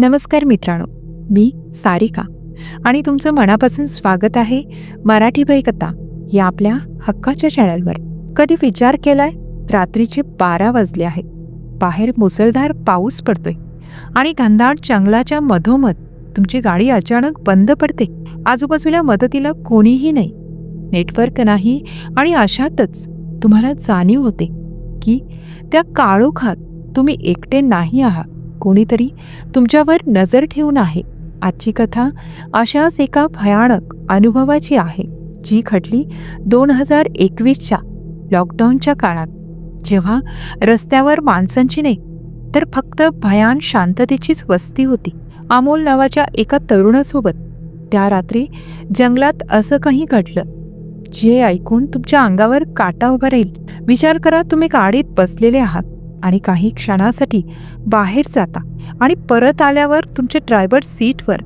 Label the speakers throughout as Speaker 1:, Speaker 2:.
Speaker 1: नमस्कार मित्रांनो मी सारिका आणि तुमचं मनापासून स्वागत आहे मराठी भयकथा या आपल्या हक्काच्या चॅनलवर. कधी विचार केलाय? रात्रीचे बारा वाजले आहे बाहेर मुसळधार पाऊस पडतोय आणि घनदाट जंगलाच्या मधोमध तुमची गाडी अचानक बंद पडते. आजूबाजूला मदतीला कोणीही नाही. नेटवर्क नाही आणि अशातच तुम्हाला जाणीव होते की त्या काळोखात तुम्ही एकटे नाही आहात. कोणीतरी तुमच्यावर नजर ठेवून आहे. आजची कथा अशाच एका भयानक अनुभवाची आहे जी खटली दोन हजार एकवीसच्या लॉकडाऊनच्या काळात. जेव्हा रस्त्यावर माणसांची नाही तर फक्त भयान शांततेचीच वस्ती होती. अमोल नावाच्या एका तरुणासोबत त्या रात्री जंगलात असं काही घडलं जे ऐकून तुमच्या अंगावर काटा उभा राहील. विचार करा तुम्ही गाडीत बसलेले आहात. आणि काही क्षणासाठी बाहेर जाता आणि परत आल्यावर तुमच्या ड्रायव्हर सीटवर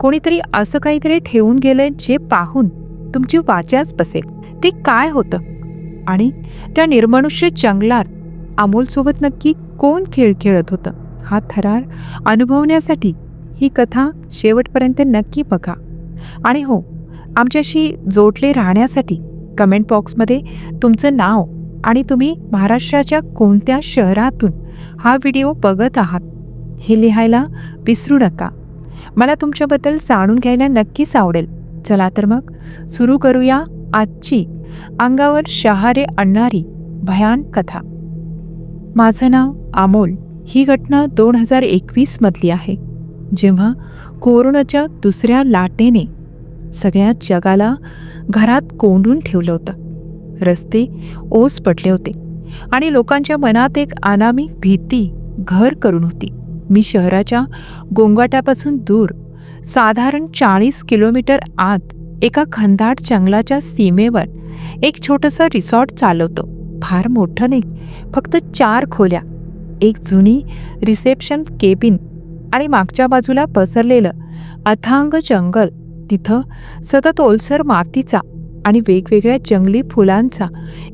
Speaker 1: कोणीतरी असं काहीतरी ठेवून गेलंय जे पाहून तुमची वाचाच बसेल. ते काय होतं? आणि त्या निर्मनुष्य जंगलात अमोलसोबत नक्की कोण खेळ खेळत होतं? हा थरार अनुभवण्यासाठी ही कथा शेवटपर्यंत नक्की बघा. आणि हो आमच्याशी जोडले राहण्यासाठी कमेंट बॉक्समध्ये तुमचं नाव आणि तुम्ही महाराष्ट्राच्या कोणत्या शहरातून हा व्हिडिओ बघत आहात हे लिहायला विसरू नका. मला तुमच्याबद्दल जाणून घ्यायला नक्कीच आवडेल. चला तर मग सुरू करूया आजची अंगावर शहारे आणणारी भयान कथा. माझं नाव अमोल. ही घटना दोन हजार एकवीसमधली आहे. जेव्हा कोरोनाच्या दुसऱ्या लाटेने सगळ्या जगाला घरात कोंडून ठेवलं होतं. रस्ते ओस पडले होते आणि लोकांच्या मनात एक अनामी भीती घर करून होती. मी शहराच्या गोंगाटापासून दूर साधारण चाळीस किलोमीटर आत एका खंदाट जंगलाच्या सीमेवर एक छोटंसं रिसॉर्ट चालवतो. फार मोठं नाही फक्त चार खोल्या एक जुनी रिसेप्शन केबिन आणि मागच्या बाजूला पसरलेलं अथांग जंगल. तिथं सतत ओलसर मातीचा आणि वेगवेगळ्या जंगली फुलांचा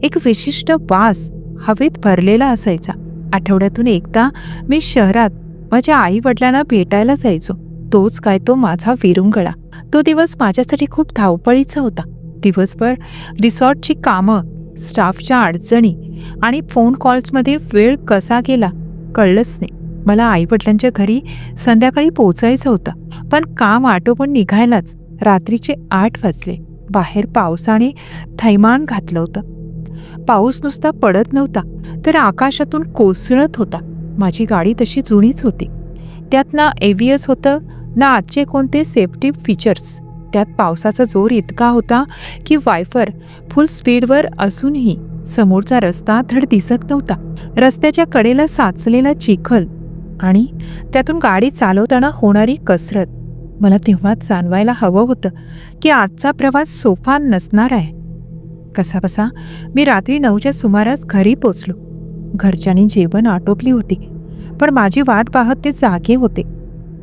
Speaker 1: एक विशिष्ट वास हवेत भरलेला असायचा. आठवड्यातून एकदा मी शहरात माझ्या आई वडिलांना भेटायला जायचो. तोच काय तो माझा विरुंगळा. तो दिवस माझ्यासाठी खूप धावपळीचा होता. दिवसभर रिसॉर्टची कामं स्टाफच्या अडचणी आणि फोन कॉल्समध्ये वेळ कसा गेला कळलंच नाही. मला आईवडिलांच्या घरी संध्याकाळी पोचायचं होतं. पण काम आटोपण निघायलाच रात्रीचे आठ वाजले. बाहेर पावसाने थैमान घातलं होतं. पाऊस नुसता पडत नव्हता तर आकाशातून कोसळत होता. माझी गाडी तशी जुनीच होती. त्यात ना एव्हीएस होतं ना आजचे कोणते सेफ्टी फीचर्स. त्यात पावसाचा जोर इतका होता की वायफर फुल स्पीडवर असूनही समोरचा रस्ता धड दिसत नव्हता. रस्त्याच्या कडेला साचलेला चिखल आणि त्यातून गाडी चालवताना होणारी कसरत. मला तेव्हा जाणवायला हवं होतं की आजचा प्रवास सोफा नसणार आहे. कसाबसा मी रात्री नऊच्या सुमारास घरी पोचलो. घरच्यांनी जेवण आटोपली होती पण माझी वाट पाहत ते जागे होते.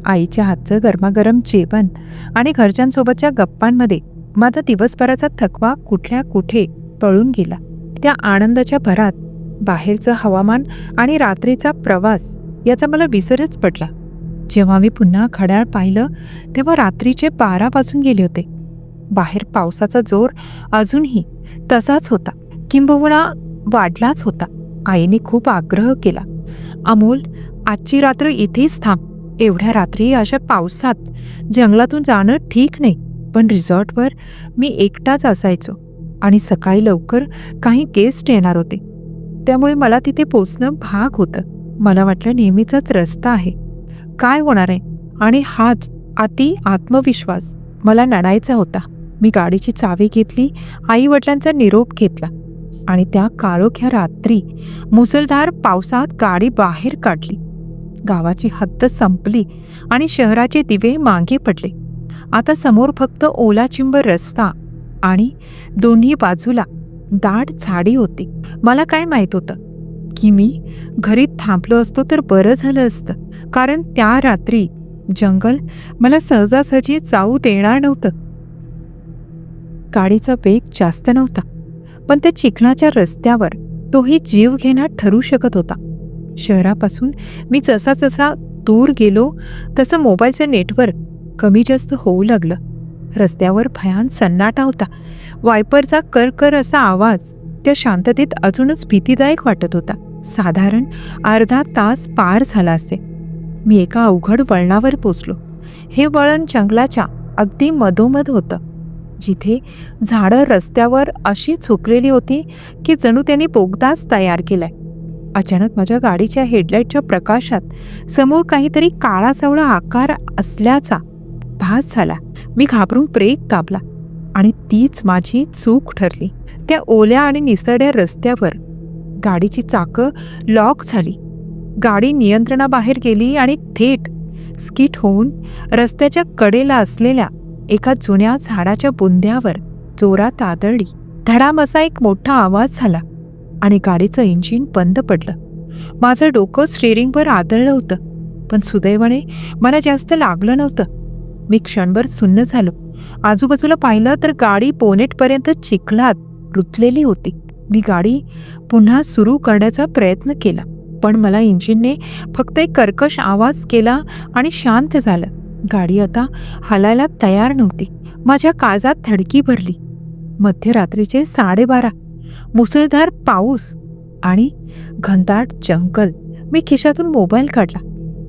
Speaker 1: आईच्या हातचं गरमागरम जेवण आणि घरच्यांसोबतच्या गप्पांमध्ये माझा दिवसभराचा थकवा कुठल्या कुठे पळून गेला. त्या आनंदाच्या भरात बाहेरचं हवामान आणि रात्रीचा प्रवास याचा मला विसरच पडला. जेव्हा मी पुन्हा घड्याळ पाहिलं तेव्हा रात्रीचे बारा वाजून गेले होते. बाहेर पावसाचा जोर अजूनही तसाच होता. किंबहुना वाढलाच होता. आईने खूप आग्रह केला. अमोल आजची रात्र इथेच थांब. एवढ्या रात्री अशा पावसात जंगलातून जाणं ठीक नाही. पण रिसॉर्टवर मी एकटाच असायचो आणि सकाळी लवकर काही गेस्ट येणार होते. त्यामुळे मला तिथे पोचणं भाग होतं. मला वाटलं नेहमीचाच रस्ता आहे. काय होणार आहे? आणि हाच अति आत्मविश्वास मला नडायचा होता. मी गाडीची चावी घेतली आई वडिलांचा निरोप घेतला आणि त्या काळोख्या रात्री मुसळधार पावसात गाडी बाहेर काढली. गावाची हद्द संपली आणि शहराचे दिवे मागे पडले. आता समोर फक्त ओलाचिंब रस्ता आणि दोन्ही बाजूला दाट झाडी होती. मला काय माहीत होतं? की मी घरी थांबलो असतो तर बरं झालं असतं. कारण त्या रात्री जंगल मला सहजासहजी जाऊ देणार नव्हतं. गाडीचा वेग जास्त नव्हता पण त्या चिखलाच्या रस्त्यावर तोही जीव घेण्यात ठरू शकत होता. शहरापासून मी जसा जसा दूर गेलो तसं मोबाईलचं नेटवर्क कमी जास्त होऊ लागलं. रस्त्यावर भयान सन्नाटा होता. वायपरचा करकर असा आवाज त्या शांततेत अजूनच भीतीदायक वाटत होता. साधारण अर्धा तास पार झाला असे. मी एका अवघड वळणावर पोचलो. हे वळण जंगलाच्या अगदी मधोमध होतं. जिथे झाडं रस्त्यावर अशी झुकलेली होती की जणू त्यांनी बोगदाच तयार केलाय. अचानक माझ्या गाडीच्या हेडलाईटच्या प्रकाशात समोर काहीतरी काळासावळा आकार असल्याचा भास झाला. मी घाबरून ब्रेक दाबला. आणि तीच माझी चूक ठरली. त्या ओल्या आणि निसरड्या रस्त्यावर गाडीची चाकं लॉक झाली. गाडी नियंत्रणाबाहेर गेली आणि थेट स्किट होऊन रस्त्याच्या कडेला असलेल्या एका जुन्या झाडाच्या बुंद्यावर जोरात आदळली. धडाम असा एक मोठा आवाज झाला आणि गाडीचं इंजिन बंद पडलं. माझं डोकं स्टेरिंगवर आदळलं होतं पण सुदैवाने मला जास्त लागलं नव्हतं. मी क्षणभर सुन्न झालो. आजूबाजूला पाहिलं तर गाडी पोनेटपर्यंत चिखलात रुतलेली होती. मी गाडी पुन्हा सुरू करण्याचा प्रयत्न केला पण मला इंजिनने फक्त एक कर्कश आवाज केला आणि शांत झालं. गाडी आता हलायला तयार नव्हती. माझ्या काळजात धडकी भरली. मध्यरात्रीचे साडेबारा. मुसळधार पाऊस आणि घनदाट जंगल. मी खिशातून मोबाईल काढला.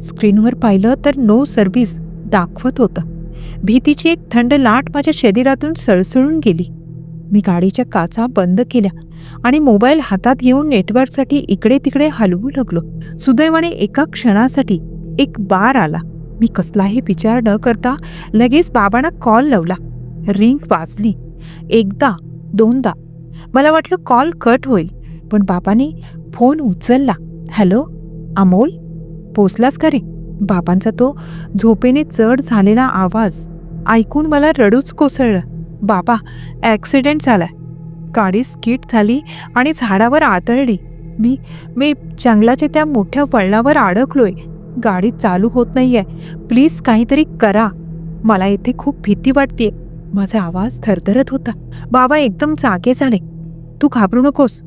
Speaker 1: स्क्रीनवर पाहिलं तर नो सर्व्हिस दाखवत होतं. भीतीची एक थंड लाट माझ्या शरीरातून सळसळून गेली. मी गाडीच्या काचा बंद केल्या आणि मोबाईल हातात घेऊन नेटवर्कसाठी इकडे तिकडे हलवू लागलो. सुदैवाने एका क्षणासाठी एक बार आला. मी कसलाही विचार न करता लगेच बाबांना कॉल लावला. रिंग वाजली. एकदा दोनदा. मला वाटलं कॉल कट होईल पण बाबांनी फोन उचलला. हॅलो अमोल? पोचलास का रे? बाबांचा तो झोपेने चढ झालेला आवाज ऐकून मला रडूच कोसळलं. बाबा ॲक्सिडेंट झालाय. गाडी स्किट झाली आणि झाडावर आदळली मी मी जंगलाच्या त्या मोठ्या वळणावर अडकलोय. गाडी चालू होत नाहीये. प्लीज काहीतरी करा. मला इथे खूप भीती वाटतेय. माझा आवाज थरथरत होता. बाबा एकदम जागे झाले. तू घाबरू नकोस.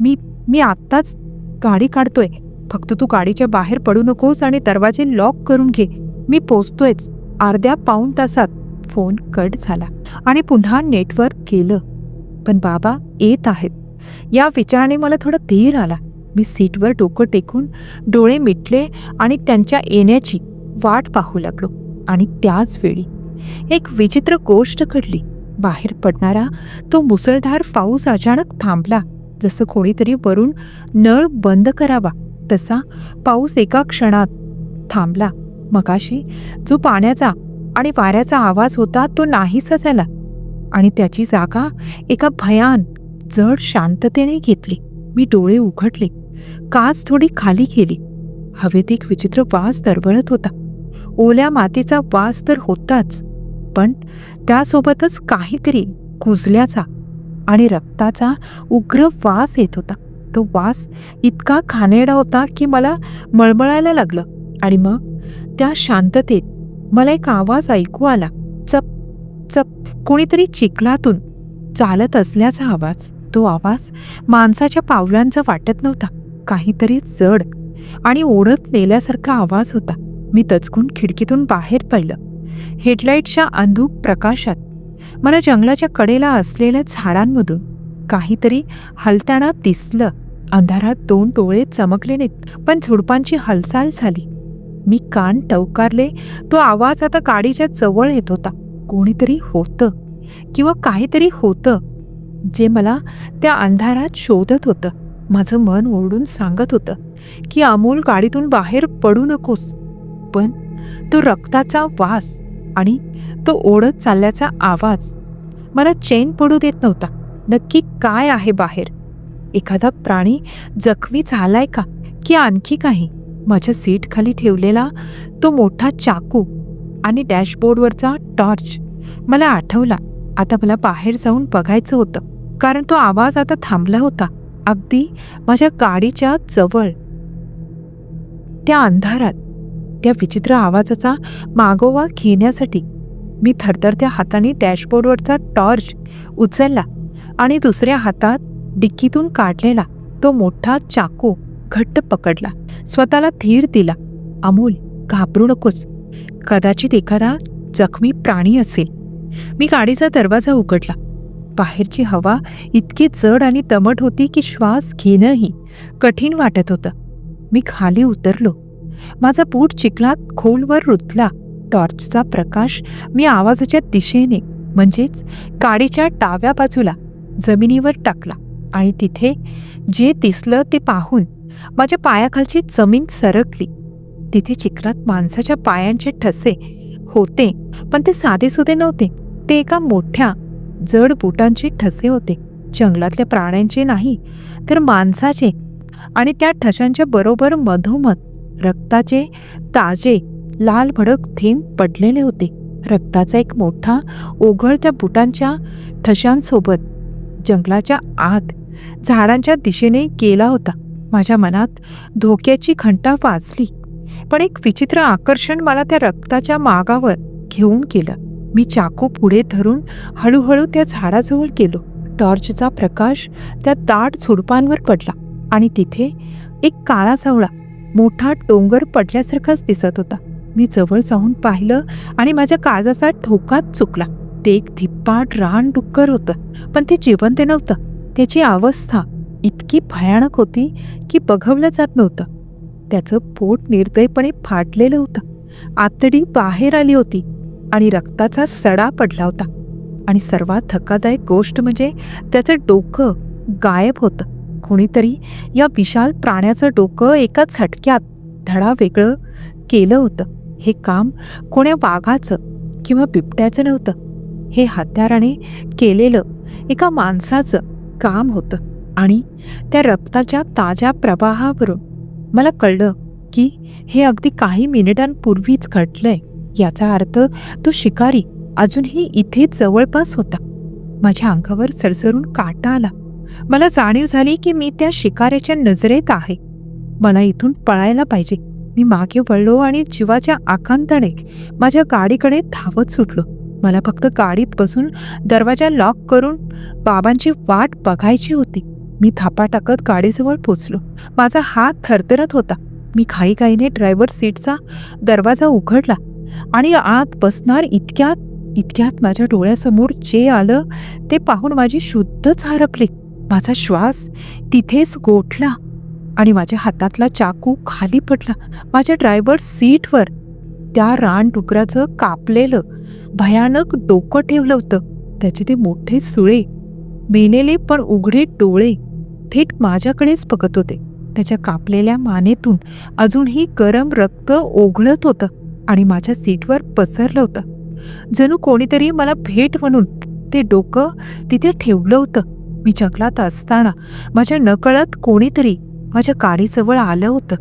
Speaker 1: मी मी आत्ताच गाडी काढतोय. फक्त तू गाडीच्या बाहेर पडू नकोस आणि दरवाजे लॉक करून घे. मी पोचतोयच. अर्ध्या पाऊण तासात फोन कट झाला आणि पुन्हा नेटवर्क गेलं पण बाबा येत आहेत. या विचाराने मला थोडा धीर आला. मी सीटवर डोकं टेकून डोळे मिटले आणि त्यांच्या येण्याची वाट पाहू लागलो. आणि त्याच वेळी एक विचित्र गोष्ट घडली. बाहेर पडणारा तो मुसळधार पाऊस अचानक थांबला. जसं कोणीतरी वरून नळ बंद करावा. तसा पाऊस एका क्षणात थांबला. मगाशी जो पाण्याचा आणि वाऱ्याचा आवाज होता तो नाहीसा झाला आणि त्याची जागा एका भयान जड शांततेने घेतली. मी डोळे उघडले. काच थोडी खाली केली हवेत एक विचित्र वास दरवळत होता. ओल्या मातीचा वास तर होताच पण त्यासोबतच काहीतरी कुजल्याचा आणि रक्ताचा उग्र वास येत होता. तो वास इतका खानेडा होता की मला मळमळायला लागलं. आणि मग त्या शांततेत मला एक आवाज ऐकू आला. चप चप कोणीतरी चिखलातून चालत असल्याचा आवाज. तो आवाज माणसाच्या पावलांचा वाटत नव्हता. काहीतरी जड आणि ओढत नेल्यासारखा आवाज होता. मी तचकून खिडकीतून बाहेर पाहिलं हेडलाईटच्या अंधूक प्रकाशात मला जंगलाच्या कडेला असलेल्या झाडांमधून काहीतरी हलताना दिसलं. अंधारात दोन डोळे चमकले नाहीत पण झुडपांची हालचाल झाली. मी कान टवकारले तो आवाज आता गाडीच्या जवळ येत होता. कोणीतरी होतं किंवा काहीतरी होतं जे मला त्या अंधारात शोधत होतं. माझं मन ओरडून सांगत होतं की अमोल गाडीतून बाहेर पडू नकोस. पण तो रक्ताचा वास आणि तो ओढत चालल्याचा आवाज मला चेन पडू देत नव्हता. नक्की काय आहे बाहेर? एखादा प्राणी जखमी झालाय का? की आणखी काही? माझ्या सीट खाली ठेवलेला तो मोठा चाकू आणि डॅशबोर्डवरचा टॉर्च मला आठवला. आता मला बाहेर जाऊन बघायचं होतं कारण तो आवाज आता थांबला होता अगदी माझ्या गाडीच्या जवळ. त्या अंधारात त्या विचित्र आवाजाचा मागोवा घेण्यासाठी मी थरथरत्या हाताने डॅशबोर्डवरचा टॉर्च उचलला. आणि दुसऱ्या हातात डिक्कीतून काढलेला तो मोठा चाकू घट्ट पकडला. स्वतःला धीर दिला. अमोल घाबरू नकोस. कदाचित एखादा जखमी प्राणी असेल. मी गाडीचा दरवाजा उघडला. बाहेरची हवा इतकी जड आणि दमट होती की श्वास घेणंही कठीण वाटत होतं. मी खाली उतरलो. माझा बूट चिखलात खोलवर रुतला. टॉर्चचा प्रकाश मी आवाजाच्या दिशेने म्हणजेच गाडीच्या डाव्या बाजूला जमिनीवर टाकला आणि तिथे जे दिसलं ते पाहून माझ्या पायाखालची जमीन सरकली. तिथे चिखलात माणसाच्या पायांचे ठसे होते पण ते साधेसुधे नव्हते. ते एका मोठ्या जड बुटांचे ठसे होते. जंगलातल्या प्राण्यांचे नाही तर माणसाचे. आणि त्या ठशांच्या बरोबर मधोमध रक्ताचे ताजे लाल भडक थेंब पडलेले होते. रक्ताचा एक मोठा ओघळ त्या बुटांच्या ठशांसोबत जंगलाच्या आत झाडांच्या दिशेने गेला होता. माझ्या मनात धोक्याची घंटा वाजली पण एक विचित्र आकर्षण मला त्या रक्ताच्या मागावर घेऊन गेलं. मी चाकू पुढे धरून हळूहळू त्या झाडाजवळ गेलो. टॉर्चचा प्रकाश त्या दाट झुडपांवर पडला आणि तिथे एक काळा सावळा मोठा डोंगर पडल्यासारखाच दिसत होता. मी जवळ जाऊन पाहिलं आणि माझ्या काळजाचा ठोकाच चुकला. ते एक धिप्पाट रान डुक्कर होतं पण ते जिवंत नव्हतं. त्याची अवस्था इतकी भयानक होती की बघवलं जात नव्हतं. त्याचं पोट निर्दयपणे फाटलेलं होतं. आतडी बाहेर आली होती आणि रक्ताचा सडा पडला होता. आणि सर्वात धक्कादायक गोष्ट म्हणजे त्याचं डोकं गायब होतं. कोणीतरी या विशाल प्राण्याचं डोकं एका झटक्यात धडा वेगळं केलं होतं. हे काम कोण्या वाघाचं किंवा बिबट्याचं नव्हतं. हे हत्याराने केलेलं एका माणसाचं काम होतं. आणि त्या रक्ताच्या ताज्या प्रवाहावरून मला कळलं की हे अगदी काही मिनिटांपूर्वीच घडलंय. याचा अर्थ तो शिकारी अजूनही इथे जवळपास होता. माझ्या अंगावर सरसरून काटा आला. मला जाणीव झाली की मी त्या शिकाऱ्याच्या नजरेत आहे. मला इथून पळायला पाहिजे. मी मागे वळलो आणि जीवाच्या आकांताने माझ्या गाडीकडे धावत सुटलो. मला फक्त गाडीत बसून दरवाजा लॉक करून बाबांची वाट बघायची होती. मी थापा टाकत गाडीजवळ पोचलो. माझा हात थरथरत होता. मी घाईघाईने ड्रायव्हर सीटचा दरवाजा उघडला आणि आत बसणार इतक्यात इतक्यात माझ्या डोळ्यासमोर जे आलं ते पाहून माझी शुद्धच हरपली माझा श्वास तिथेच गोठला आणि माझ्या हातातला चाकू खाली पडला. माझ्या ड्रायव्हर सीटवर त्या रान डुकराचं कापलेलं भयानक डोकं ठेवलं होतं. त्याचे ते मोठे सुळे मेलेले पण उघडे डोळे थेट माझ्याकडेच बघत होते. त्याच्या कापलेल्या मानेतून अजूनही गरम रक्त ओघळत होतं आणि माझ्या सीटवर पसरलं होतं. जणू कोणीतरी मला भेट म्हणून ते डोकं तिथे ठेवलं होतं. मी जंगलात असताना माझ्या नकळत कोणीतरी माझ्या गाडीजवळ आलं होतं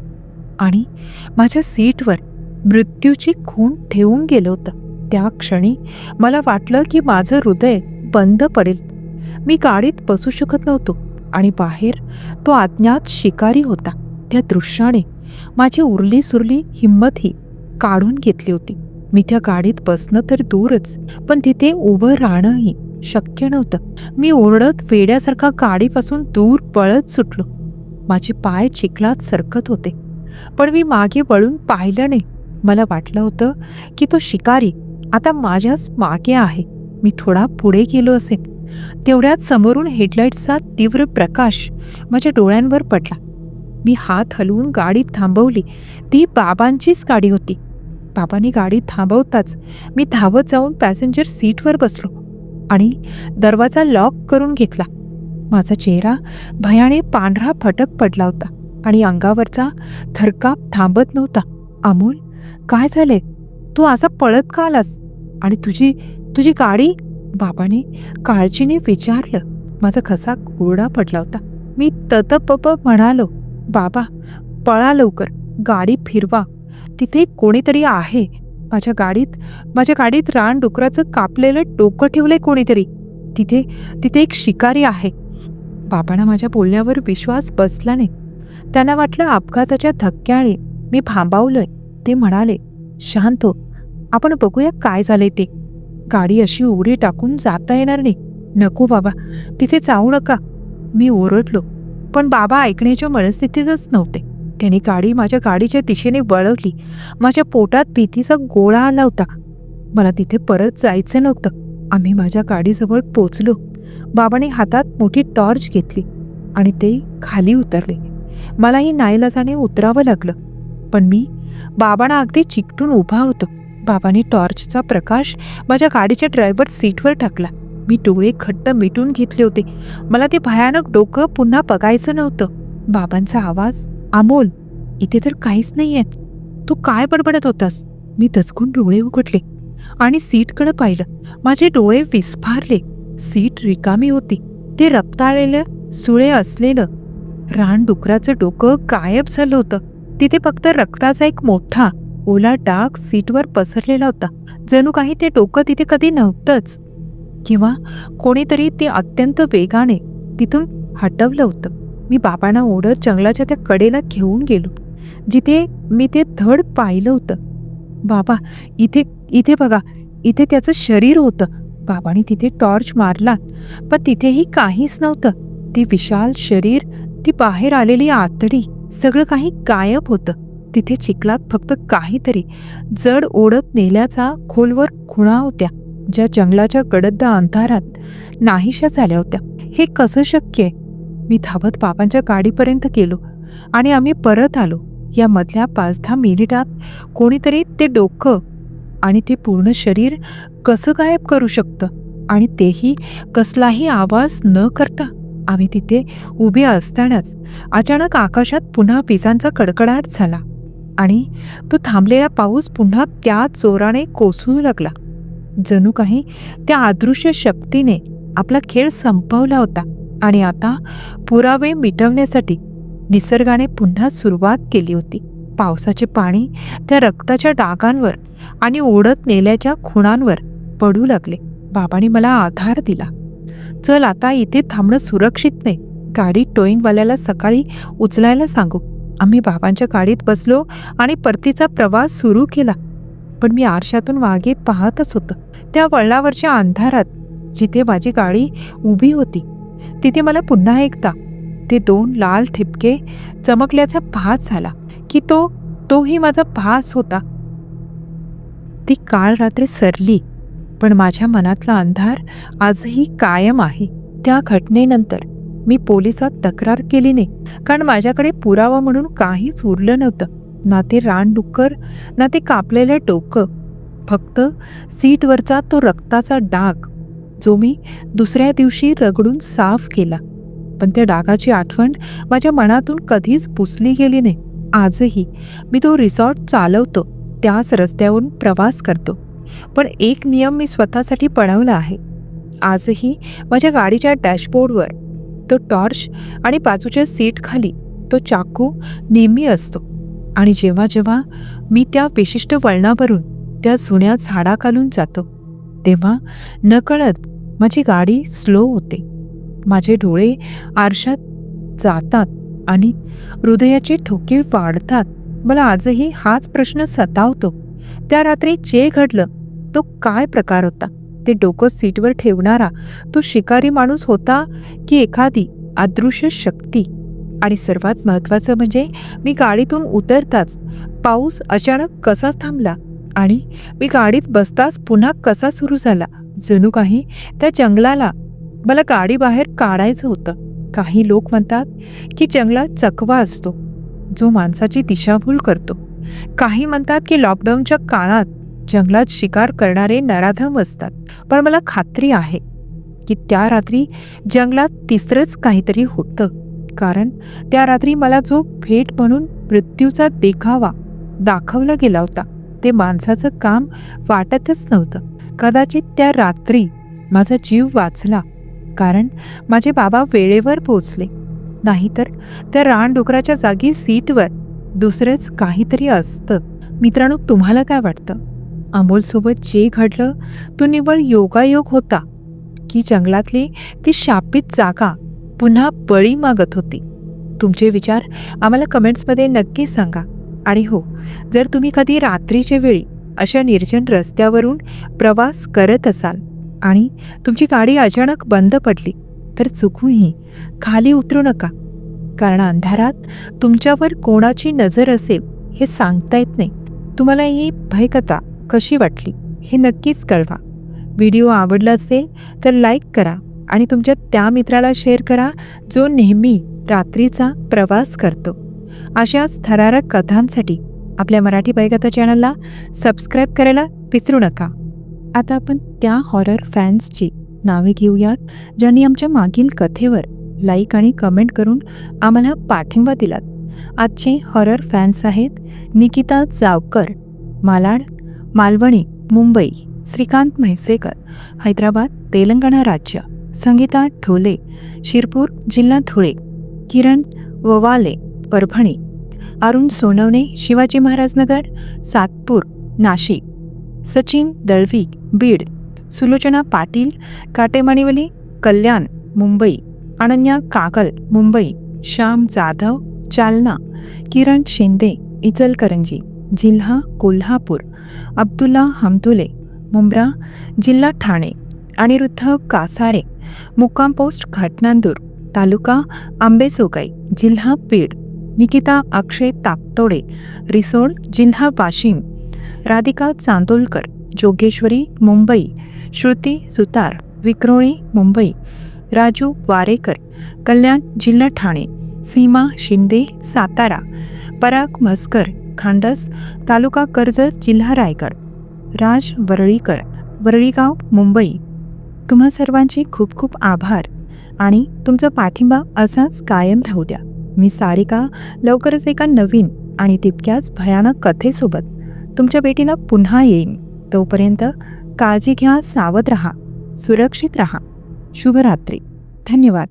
Speaker 1: आणि माझ्या सीटवर मृत्यूची खूण ठेवून गेलं होतं. त्या क्षणी मला वाटलं की माझं हृदय बंद पडेल. मी गाडीत बसू शकत नव्हतो आणि बाहेर तो अज्ञात शिकारी होता. त्या दृश्याने माझी उरली सुरली हिंमतही काढून घेतली होती. मी त्या गाडीत बसणं तर दूरच पण तिथे उभं राहणंही शक्य नव्हतं. मी ओरडत वेड्यासारखा गाडीपासून दूर पळत सुटलो. माझे पाय चिखलात सरकत होते. पण मी मागे वळून पाहिलं नाही. मला वाटलं होतं की तो शिकारी आता माझ्याच मागे आहे. मी थोडा पुढे गेलो असेल तेवढ्यात समोरून हेडलाईट्सचा तीव्र प्रकाश माझ्या डोळ्यांवर पडला. मी हात हलवून गाडी थांबवली. ती बाबांचीच गाडी होती. बाबांनी गाडी थांबवताच मी धावत जाऊन पॅसेंजर सीटवर बसलो आणि दरवाजा लॉक करून घेतला. माझा चेहरा भयाने पांढरा फटक पडला होता आणि अंगावरचा थरकाप थांबत नव्हता. अमोल काय झाले तू असा पळत का आलास? आणि तुझी तुझी गाडी? बाबाने काळजीने विचारलं. माझा खसा कोरडा पडला होता. मी ततपप म्हणालो बाबा पळा लवकर. गाडी फिरवा. तिथे कोणीतरी आहे. माझ्या गाडीत माझ्या गाडीत रान डुकराचं कापलेलं डोकं ठेवलंय कोणीतरी. तिथे तिथे एक शिकारी आहे. बाबांना माझ्या बोलण्यावर विश्वास बसला नाही. त्यांना वाटलं अपघाताच्या धक्क्याने मी थांबावलंय. ते म्हणाले शांत हो आपण बघूया काय झालंय ते. गाडी अशी उडी टाकून जाता येणार नाही. नको बाबा तिथे जाऊ नका. मी ओरडलो पण बाबा ऐकण्याच्या मनस्थितीतच नव्हते. त्याने गाडी माझ्या गाडीच्या दिशेने वळवली. माझ्या पोटात भीतीचा गोळा आला होता. मला तिथे परत जायचं नव्हतं. आम्ही माझ्या गाडीजवळ पोचलो. बाबाने हातात मोठी टॉर्च घेतली आणि ते खाली उतरले. मलाही नाईलाजाने उतरावं लागलं. पण मी बाबांना अगदी चिकटून उभा होतो. बाबांनी टॉर्चचा प्रकाश माझ्या गाडीच्या ड्रायव्हर सीटवर टाकला. मी डोळे घट्ट मिटून घेतले होते. मला ते भयानक डोकं पुन्हा बघायचं नव्हतं. बाबांचा आवाज अमोल इथे तर काहीच नाहीये. तू काय बडबडत होतास? मी दचकून डोळे उघडले आणि सीटकडे पाहिलं. माझे डोळे विस्फारले. सीट रिकामी होती. ते रक्ताळलेलं सुळे असलेलं. रानडुकराचं डोकं गायब झालं होतं. तिथे फक्त रक्ताचा एक मोठा ओला डाग सीटवर पसरलेला होता. जणू काही ते डोकं तिथे कधी नव्हतंच. किंवा कोणीतरी ते अत्यंत वेगाने तिथून हटवलं होतं. मी बाबांना ओढत जंगलाच्या त्या कडेला घेऊन गेलो. जिथे मी ते धड पाहिलं होतं. बाबा इथे इथे बघा इथे त्याचं शरीर होतं. बाबांनी तिथे टॉर्च मारला पण तिथेही काहीच नव्हतं. ते विशाल शरीर ती बाहेर आलेली आतडी. सगळं काही गायब होतं. तिथे चिखलात फक्त काहीतरी जड ओढत नेल्याचा खोलवर खुणा होत्या ज्या जंगलाच्या गडद अंधारात नाहीशा झाल्या होत्या. हे कसं शक्य आहे? मी धावत बाबांच्या गाडीपर्यंत गेलो आणि आम्ही परत आलो. या मधल्या पाच दहा मिनिटात कोणीतरी ते डोकं आणि ते पूर्ण शरीर कसं गायब करू शकतं? आणि तेही कसलाही आवाज न करता. आम्ही तिथे उभे असतानाच अचानक आकाशात पुन्हा विजांचा कडकडाट झाला आणि तो थांबलेला पाऊस पुन्हा त्या जोराने कोसळू लागला. जणू काही त्या अदृश्य शक्तीने आपला खेळ संपवला होता आणि आता पुरावे मिटवण्यासाठी निसर्गाने पुन्हा सुरुवात केली होती. पावसाचे पाणी त्या रक्ताच्या डागांवर आणि ओढत नेल्याच्या खुणांवर पडू लागले. बाबांनी मला आधार दिला. चल आता इथे थांबणं सुरक्षित नाही. गाडी टोईंगवाल्याला सकाळी उचलायला सांगू. आम्ही बाबांच्या गाडीत बसलो आणि परतीचा प्रवास सुरू केला. पण मी आरशातून मागे पाहतच होतं. त्या वळणावरच्या अंधारात जिथे माझी गाडी उभी होती तिथे मला पुन्हा एकदा ते दोन लाल ठिपके चमकल्याचा भास झाला की तो तोही माझा भास होता. ती काळ रात्री सरली. पण माझ्या मनातला अंधार आजही कायम आहे. त्या घटनेनंतर मी पोलिसात तक्रार केली नाही कारण माझ्याकडे पुरावा म्हणून काहीच उरलं नव्हतं. ना ते रानडुक्कर ना ते कापलेलं टोकं. फक्त सीटवरचा तो रक्ताचा डाग जो मी दुसऱ्या दिवशी रगडून साफ केला. पण त्या डागाची आठवण माझ्या मनातून कधीच पुसली गेली नाही. आजही मी तो रिसॉर्ट चालवतो त्याच रस्त्यावरून प्रवास करतो. पण एक नियम मी स्वतःसाठी पळवला आहे. आजही माझ्या गाडीच्या डॅशबोर्डवर तो टॉर्च आणि बाजूच्या सीटखाली तो चाकू नेहमी असतो आणि जेव्हा जेव्हा मी त्या विशिष्ट वळणावरून त्या जुन्या झाडाखालून जातो तेव्हा नकळत माझी गाडी स्लो होते. माझे डोळे आरशात जातात आणि हृदयाचे ठोके वाढतात. मला आजही हाच प्रश्न सतावतो. त्या रात्री जे घडलं तो काय प्रकार होता? ते डोकं सीटवर ठेवणारा तो शिकारी माणूस होता की एखादी अदृश्य शक्ती? आणि सर्वात महत्त्वाचं म्हणजे मी गाडीतून उतरताच पाऊस अचानक कसा थांबला आणि मी गाडीत बसताच पुन्हा कसा सुरू झाला? जणू काही त्या जंगलाला मला गाडी बाहेर काढायचं होतं. काही लोक म्हणतात की जंगलात चकवा असतो जो माणसाची दिशाभूल करतो. काही म्हणतात की लॉकडाऊनच्या काळात जंगलात शिकार करणारे नराधम असतात. पण मला खात्री आहे की त्या रात्री जंगलात तिसरंच काहीतरी होतं. कारण त्या रात्री मला जो भेट म्हणून मृत्यूचा देखावा दाखवला गेला होता ते माणसाचं काम वाटतच नव्हतं. कदाचित त्या रात्री माझा जीव वाचला कारण माझे बाबा वेळेवर पोचले नाहीतर त्या रानडुकराच्या जागी सीटवर दुसरंच काहीतरी असतं. मित्रांनो तुम्हाला काय वाटतं? अमोलसोबत जे घडलं तो निव्वळ योगायोग होता. की जंगलातली ती शापित जागा पुन्हा बळी मागत होती. तुमचे विचार आम्हाला कमेंट्समध्ये नक्की सांगा. आणि हो जर तुम्ही कधी रात्रीच्या वेळी अशा निर्जन रस्त्यावरून प्रवास करत असाल आणि तुमची गाडी अचानक बंद पडली तर चुकूनही खाली उतरू नका. कारण अंधारात तुमच्यावर कोणाची नजर असेल हे सांगता येत नाही. तुम्हाला ही भयकथा कशी वाटली हे नक्कीच कळवा. व्हिडिओ आवडला असेल तर लाईक करा आणि तुमच्या त्या मित्राला शेअर करा जो नेहमी रात्रीचा प्रवास करतो. अशाच थरारक कथांसाठी आपल्या मराठी भयकथा चॅनलला सबस्क्राईब करायला विसरू नका. आता आपण त्या हॉरर फॅन्सची नावे घेऊयात ज्यांनी आमच्या मागील कथेवर लाईक आणि कमेंट करून आम्हाला पाठिंबा दिलात. आजचे हॉरर फॅन्स आहेत निकिता जावकर मालाड मालवणी मुंबई श्रीकांत म्हैसेकर हैदराबाद तेलंगणा राज्य संगीता ठोले शिरपूर जिल्हा धुळे किरण ववाले परभणी अरुण सोनवणे शिवाजी महाराजनगर सातपूर नाशिक सचिन दळवी बीड सुलोचना पाटील काटेमाणिवली कल्याण मुंबई अनन्या कागल मुंबई श्याम जाधव जालना किरण शिंदे इचलकरंजी जिल्हा कोल्हापूर अब्दुल्ला हमदुले मुंब्रा जिल्हा ठाणे अनिरुद्ध कासारे मुक्काम पोस्ट घाटनांदूर तालुका आंबेसोगाई जिल्हा पीड निकिता अक्षय ताकतोडे रिसोड जिल्हा वाशिम राधिका चांदोलकर जोगेश्वरी मुंबई श्रुती सुतार विक्रोळी मुंबई राजू वारेकर कल्याण जिल्हा ठाणे सीमा शिंदे सातारा पराग म्हसकर खांडस तालुका कर्जत जिल्हा रायगड. राज वरळीकर वरळीगाव मुंबई. तुम्हा सर्वांचे खूप खूप आभार आणि तुमचा पाठिंबा असाच कायम राहू द्या. मी सारिका लवकरच एका नवीन आणि तितक्याच भयानक कथेसोबत तुमच्या भेटीला पुन्हा येईन. तोपर्यंत काळजी घ्या सावध रहा सुरक्षित रहा. शुभरात्री. धन्यवाद.